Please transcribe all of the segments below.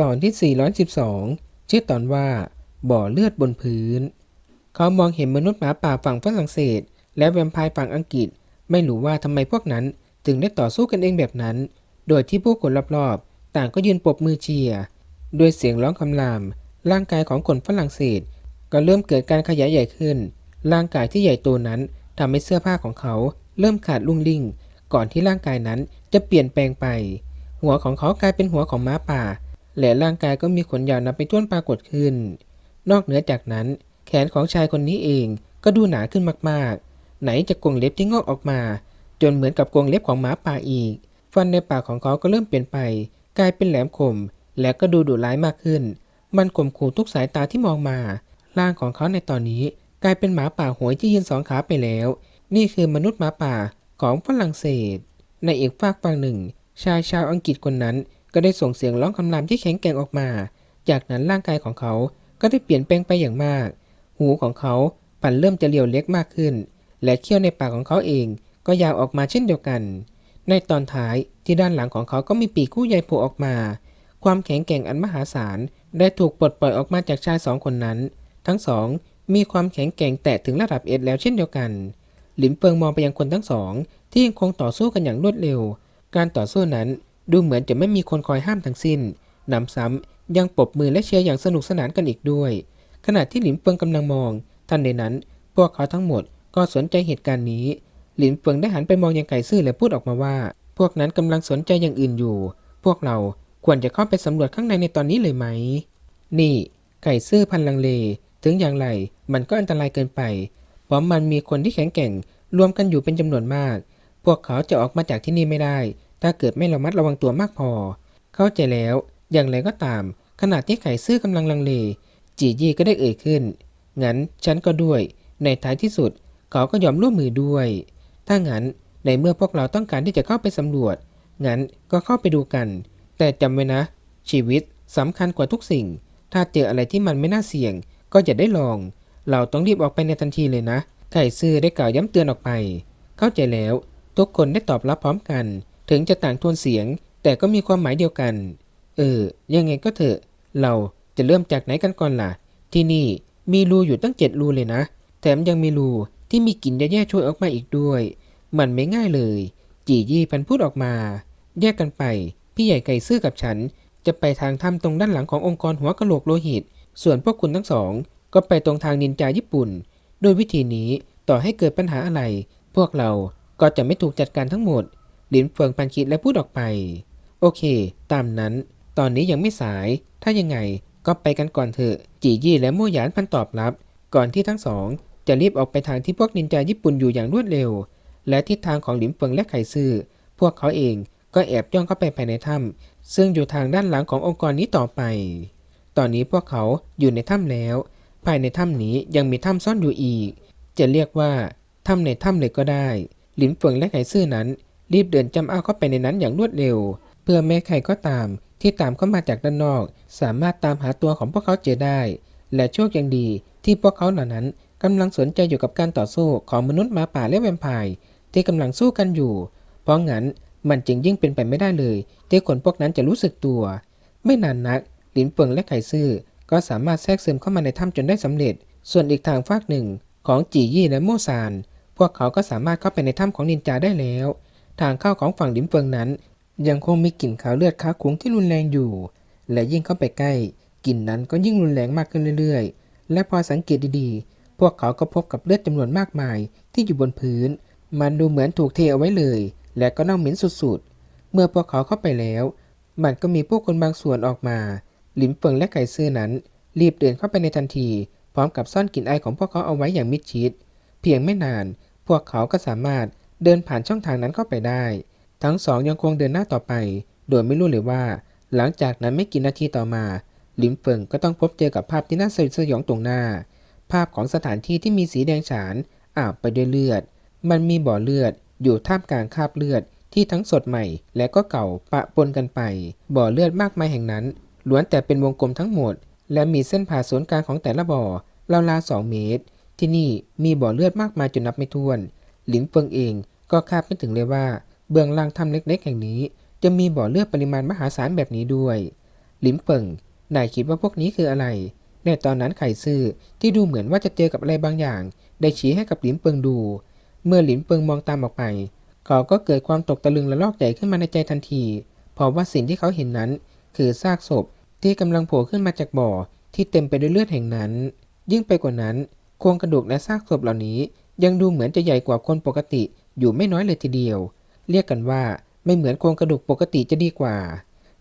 ตอนที่ 412 ชื่อตอนว่า บ่อเลือดบนพื้น เขามองเห็นมนุษย์หมาป่าฝั่งฝรั่งเศส และแวมไพร์ฝั่งอังกฤษ ไม่รู้ว่าทำไมพวกนั้นถึงได้ต่อสู้กันเองแบบนั้น โดยที่ผู้คนรอบๆ ต่างก็ยืนปรบมือเชียร์ด้วยเสียงร้องคำราม ร่างกายของคนฝรั่งเศส ก็เริ่มเกิดการขยายใหญ่ขึ้น ร่างกายที่ใหญ่โตนั้นทำให้เสื้อผ้าของเขาเริ่มขาดลุ่งลิ่ง ก่อนที่ร่างกายนั้นจะเปลี่ยนแปลงไป หัวของเขากลายเป็นหัวของม้าป่า และร่างกายก็มีขนยาวนับไปต้วนปรากฏขึ้น นอกเหนือจากนั้น แขนของชายคนนี้เองก็ดูหนาขึ้นมากๆ ไหนจะกรงเล็บที่งอกออกมา จนเหมือนกับกรงเล็บของหมาป่าอีก ฟันในปากของเขาก็เริ่มเปลี่ยนไป กลายเป็นแหลมคม และก็ดูดุร้ายมากขึ้น มันข่มขู่ทุกสายตาที่มองมา ร่างของเขาในตอนนี้กลายเป็นหมาป่าหวยที่ยืนสองขาไปแล้ว นี่คือมนุษย์หมาป่าของฝรั่งเศส ในอีกฝากฝั่งหนึ่ง ชายชาวอังกฤษคนนั้น ก็ได้ส่งเสียงร้องคำรามที่แข็งแกร่งออกมา จากนั้นร่างกายของเขาก็ได้เปลี่ยนแปลงไปอย่างมาก หูของเขาปันเริ่มจะเรียวเล็กมากขึ้น และเขี้ยวในปากของเขาเองก็ยาวออกมาเช่นเดียวกัน ในตอนท้ายที่ด้านหลังของเขาก็มีปีกคู่ใหญ่โผล่ออกมา ความแข็งแกร่งอันมหาศาลได้ถูกปลดปล่อยออกมาจากชายสองคนนั้น ทั้งสองมีความแข็งแกร่งแตะถึงระดับเอสแล้วเช่นเดียวกัน หลินเฟิงมองไปยังคนทั้งสองที่ยังคงต่อสู้กันอย่างรวดเร็ว การต่อสู้นั้น ดูเหมือนจะไม่มีคนคอยห้ามทั้งสิ้นหนำซ้ำยังปรบมือและเชียร์อย่างสนุกสนานกันอีกด้วย ขณะที่หลินเฟิงกำลังมอง ทันใดนั้น พวกเขาทั้งหมดก็สนใจเหตุการณ์นี้ หลินเฟิงได้หันไปมองยังไก่ซื่อและพูดออกมาว่า พวกนั้นกำลังสนใจอย่างอื่นอยู่ พวกเราควรจะเข้าไปสำรวจข้างในในตอนนี้เลยไหม นี่ ไก่ซื่อพันลังเล ถึงอย่างไรมันก็อันตรายเกินไป เพราะมันมีคนที่แข็งแกร่งรวมกันอยู่เป็นจำนวนมาก พวกเขาจะออกมาจากที่นี่ไม่ได้ ถ้าเกิดไม่ระมัดระวังตัวมากพอ เข้าใจแล้ว อย่างไรก็ตาม ขณะที่ไข่ซื่อกำลังลังเล จีจี้ก็ได้เอ่ยขึ้น งั้นฉันก็ด้วย ในท้ายที่สุดเขาก็ยอมร่วมมือด้วย ถ้างั้นในเมื่อพวกเราต้องการที่จะเข้าไปสำรวจ งั้นก็เข้าไปดูกัน แต่จำไว้นะ ชีวิตสำคัญกว่าทุกสิ่ง ถ้าเจออะไรที่มันไม่น่าเสี่ยง ก็อย่าได้ลอง เราต้องรีบออกไปในทันทีเลยนะ ไข่ซื่อได้กล่าวย้ำเตือนออกไป เข้าใจแล้ว ทุกคนได้ตอบรับพร้อมกัน ถึงจะต่างโทนเสียง แต่ก็มีความหมายเดียวกัน เออ ยังไงก็เถอะ เราจะเริ่มจากไหนกันก่อนล่ะ ที่นี่มีรูอยู่ตั้งเจ็ดรูเลยนะ แถมยังมีรูที่มีกลิ่นแย่ๆช่วยออกมาอีกด้วย มันไม่ง่ายเลย จียี่พันพูดออกมา แยกกันไป พี่ใหญ่ไก่ซื่อกับฉัน จะไปทางถ้ำตรงด้านหลังขององค์กรหัวกะโหลกโลหิต ส่วนพวกคุณทั้งสอง ก็ไปตรงทางนินจาญี่ปุ่น โดยวิธีนี้ต่อให้เกิดปัญหาอะไร พวกเราก็จะไม่ถูกจัดการทั้งหมด ลินเฟิงปันคิดและพูดออกไป โอเค ตามนั้น ตอนนี้ยังไม่สาย ถ้ายังไงก็ไปกันก่อนเถอะ จียี่และโมหยานพันตอบรับ ก่อนที่ทั้งสอง จะรีบออกไปทางที่พวกนินจาญี่ปุ่นอยู่อย่างรวดเร็ว และทิศทางของหลินเฟิงและไข่ซื่อ พวกเขาเองก็แอบย่องเข้าไปภายในถ้ำซึ่งอยู่ทางด้านหลังขององค์กรนี้ต่อไป ตอนนี้พวกเขาอยู่ในถ้ำแล้ว ภายในถ้ำนี้ยังมีถ้ำซ่อนอยู่อีก จะเรียกว่าถ้ำในถ้ำเลยก็ได้ หลินเฟิงและไข่ซื่อนั้น รีบเดินจำเอาเข้าไปในนั้นอย่างรวดเร็ว เพื่อแม้ใครก็ตาม ที่ตามเข้ามาจากด้านนอก สามารถตามหาตัวของพวกเขาเจอได้ และโชคยังดีที่พวกเขาเหล่านั้นกำลังสนใจอยู่กับการต่อสู้ของมนุษย์หมาป่าและแวมไพร์ที่กำลังสู้กันอยู่ เพราะงั้นมันจึงยิ่งเป็นไปไม่ได้เลย ที่คนพวกนั้นจะรู้สึกตัว ไม่นานนักหลินเฟิงและไข่ซื่อก็สามารถแทรกซึมเข้ามาในถ้ำจนได้สำเร็จ ส่วนอีกทางฝากหนึ่งของจียี่และโมซาน พวกเขาก็สามารถเข้าไปในถ้ำของนินจาได้แล้ว ทางเข้าของฝั่งลินเฟิงนั้น ยังคงมีกลิ่นขาวเลือดค้าคุ้งที่รุนแรงอยู่ และยิ่งเข้าไปใกล้กลิ่นนั้นก็ยิ่งรุนแรงมากขึ้นเรื่อยๆ และพอสังเกตดีๆ พวกเขาก็พบกับเลือดจำนวนมากมายที่อยู่บนพื้น มันดูเหมือนถูกเทเอาไว้เลย และก็น่าเหม็นสุดๆ เมื่อพวกเขาเข้าไปแล้ว มันก็มีผู้คนบางส่วนออกมาหลินเฟิงและไก่ซื่อนั้น รีบเดินเข้าไปในทันที พร้อมกับซ่อนกลิ่นไอของพวกเขาเอาไว้อย่างมิดชิด เพียงไม่นาน พวกเขาก็สามารถ เดินผ่านช่องทางนั้นเข้าไปได้ ทั้งสองยังคงเดินหน้าต่อไป โดยไม่รู้เลยว่า หลังจากนั้นไม่กี่นาทีต่อมาหลินเฟิงก็ต้องพบเจอกับภาพที่น่าสยดสยองตรงหน้า ภาพของสถานที่ที่มีสีแดงฉานอาบไปด้วยเลือด มันมีบ่อเลือด อยู่ท่ามกลางคราบเลือดที่ทั้งสดใหม่และก็เก่าปะปนกันไป บ่อเลือดมากมายแห่งนั้นล้วนแต่เป็นวงกลมทั้งหมด และมีเส้นผ่าศูนย์กลางของแต่ละบ่อราวๆสองเมตร ที่นี่มีบ่อเลือดมากมายจนนับไม่ถ้วน หลินเฟิงเองก็คาดไม่ถึงเลยว่า เบื้องล่างถ้ำเล็กๆ แห่งนี้ จะมีบ่อเลือดปริมาณมหาศาลแบบนี้ด้วย หลิมเปิงนายคิดว่าพวกนี้คืออะไร ในตอนนั้นไข่ซื่อที่ดูเหมือนว่าจะเจอกับอะไรบางอย่าง ได้ชี้ให้กับหลิมเปิงดู เมื่อหลิมเปิงมองตามออกไป เขาก็เกิดความตกตะลึงและลอกใหญ่ขึ้นมาในใจทันทีเพราะว่าสิ่งที่เขาเห็นนั้น คือซากศพที่กำลังโผล่ขึ้นมาจากบ่อที่เต็มไปด้วยเลือดแห่งนั้น ยิ่งไปกว่านั้นโครงกระดูกและซากศพเหล่านี้ ยังดูเหมือนจะใหญ่กว่าคนปกติอยู่ไม่น้อยเลยทีเดียว เรียกกันว่าไม่เหมือนโครงกระดูกปกติจะดีกว่า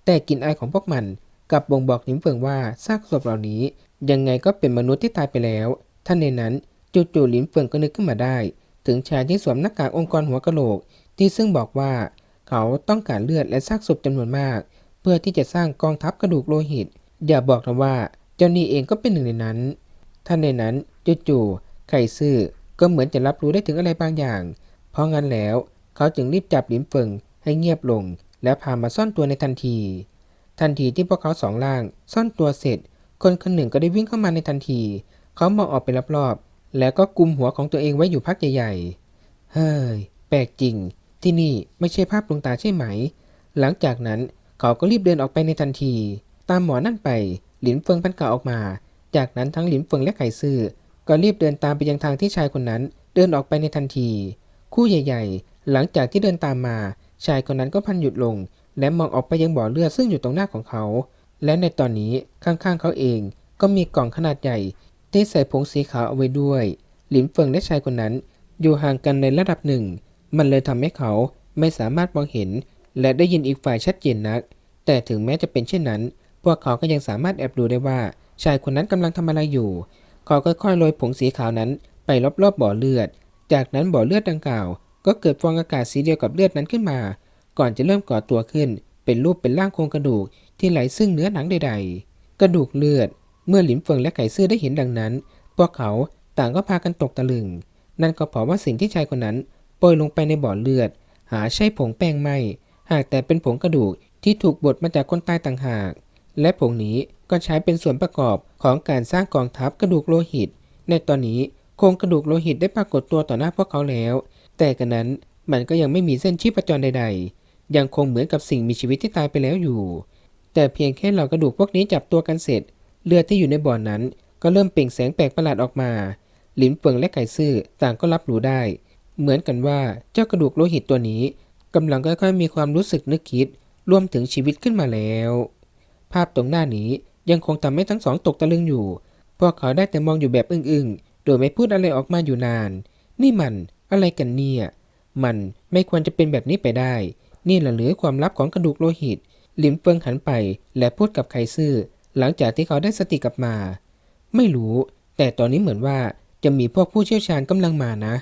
แต่กลิ่นอายของพวกมันกับบ่งบอกหนิมเฟิงว่าซากศพเหล่านี้ ยังไงก็เป็นมนุษย์ที่ตายไปแล้ว ท่านในนั้นจู่ๆหลิมเฟิงก็นึกขึ้นมาได้ ถึงชายที่สวมหน้ากากองค์กรหัวกะโหลก ที่ซึ่งบอกว่า เขาต้องการเลือดและซากศพจำนวนมาก เพื่อที่จะสร้างกองทัพกระดูกโลหิต อย่าบอกนะว่าเจ้านี่เองก็เป็นหนึ่งในนั้น ท่านในนั้นจู่ๆไข่ซื่อ ก็เหมือนจะรับรู้ได้ถึงอะไรบางอย่าง เพราะงั้นแล้ว เขาจึงรีบจับหลิมเฟิงให้เงียบลง แล้วพามาซ่อนตัวในทันที ทันทีที่พวกเขาสองล่างซ่อนตัวเสร็จ คนคนหนึ่งก็ได้วิ่งเข้ามาในทันที เขามองออกไปรอบๆแล้วก็กุมหัวของตัวเองไว้อยู่พักใหญ่ๆ เฮ้ย แปลกจริง ที่นี่ไม่ใช่ภาพลวงตาใช่ไหม หลังจากนั้นเขาก็รีบเดินออกไปในทันที ตามหมอนั่นไป หลินเฟิงพันกาออกมา จากนั้นทั้งหลินเฟิงและไข่ซื่อ ก็รีบเดินตามไปยังทางที่ชายคนนั้นเดินออกไปในทันที คู่ใหญ่ ๆ หลังจากที่เดินตามมา ชายคนนั้นก็พันหยุดลง และมองออกไปยังบ่อเลือดซึ่งอยู่ตรงหน้าของเขา และในตอนนี้ข้างๆเขาเองก็มีกล่องขนาดใหญ่ ที่ใส่ผงสีขาวเอาไว้ด้วย หลินเฟิงและชายคนนั้น อยู่ห่างกันในระดับหนึ่ง มันเลยทำให้เขาไม่สามารถมองเห็น และได้ยินอีกฝ่ายชัดเจนนัก แต่ถึงแม้จะเป็นเช่นนั้น พวกเขาก็ยังสามารถแอบดูได้ว่าชายคนนั้นกำลังทำอะไรอยู่ เขาค่อยๆโรยผงสีขาวนั้นไปรอบๆบ่อเลือด จากนั้นบ่อเลือดดังกล่าว ก็เกิดฟองอากาศสีเดียวกับเลือดนั้นขึ้นมา ก่อนจะเริ่มก่อตัวขึ้น เป็นรูปเป็นร่างโครงกระดูกที่ไหลซึ่งเนื้อหนังใดๆ กระดูกเลือด เมื่อหลิมเฟิงและไก่ซื่อได้เห็นดังนั้น พวกเขาต่างก็พากันตกตะลึง นั่นก็เพราะว่าสิ่งที่ชายคนนั้นโปรยลงไปในบ่อเลือด หาใช่ผงแป้งไม่ หากแต่เป็นผงกระดูกที่ถูกบดมาจากคนตายต่างหาก และผงนี้ ก็ใช้เป็นส่วนประกอบของการสร้างกองทัพกระดูกโลหิต ในตอนนี้โครงกระดูกโลหิตได้ปรากฏตัวต่อหน้าพวกเขาแล้ว แต่กันนั้นมันก็ยังไม่มีเส้นชีพจรใด ๆ ยังคงเหมือนกับสิ่งมีชีวิตที่ตายไปแล้วอยู่ แต่เพียงแค่เหล่ากระดูกพวกนี้จับตัวกันเสร็จ เลือดที่อยู่ในบ่อนนั้น ก็เริ่มเปล่งแสงแปลกประหลาดออกมาหลินเฟิงและไก่ซื่อต่างก็รับรู้ได้ เหมือนกันว่าเจ้ากระดูกโลหิตตัวนี้กำลังค่อยๆมีความรู้สึกนึกคิดรวมถึงชีวิตขึ้นมาแล้ว ภาพตรงหน้านี้ ยังคงทำให้ทั้งสองตกตะลึงอยู่ พวกเขาได้แต่มองอยู่แบบอึ้งๆ โดยไม่พูดอะไรออกมาอยู่นาน นี่มันอะไรกันเนี่ย มันไม่ควรจะเป็นแบบนี้ไปได้ นี่แหละหรือความลับของกระดูกโลหิตหลิมเฟิงหันไปและพูดกับไคซื่อ หลังจากที่เขาได้สติกลับมา ไม่รู้ แต่ตอนนี้เหมือนว่าจะมีพวกผู้เชี่ยวชาญกำลังมานะ